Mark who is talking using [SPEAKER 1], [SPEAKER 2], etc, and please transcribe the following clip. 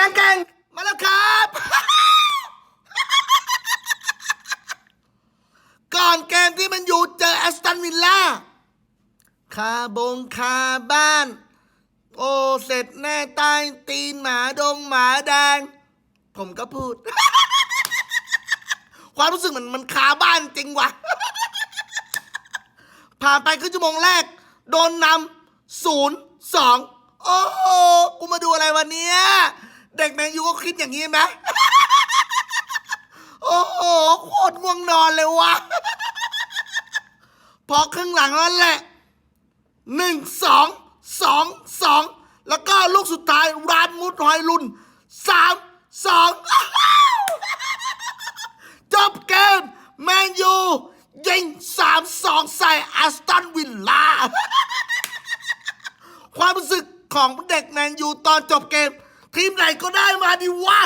[SPEAKER 1] แรงแกงมาแล้วครับ ก่อนเกมที่มันอยู่เจอแอสตันวิลล่าคาบงคาบ้าน โอเสร็จแน่ใต้ตีนหมาดงหมาแดง ผมก็พูด ความรู้สึกเหมือนมันคาบ้านจริงวะผ่านไปครึ่งชั่วโมงแรก โดนนำศูนย์สองโอ้โหกูมาดูอะไรวันนี้ เด็กแมนยูก็คิดอย่างนี้ไหมโอ้โหโคตรง่วงนอนเลยวะพอครึ่งหลังนั่นแหละหนึ่งสองสองสองแล้วก็ลูกสุดท้ายรานมุดหอยลุนสามสองจบเกม แมนยูยิงสามสองใส่แอสตันวิลล่าความรู้สึกของเด็กแมนยูตอนจบเกม ทีมไหนก็ได้มาดิวะ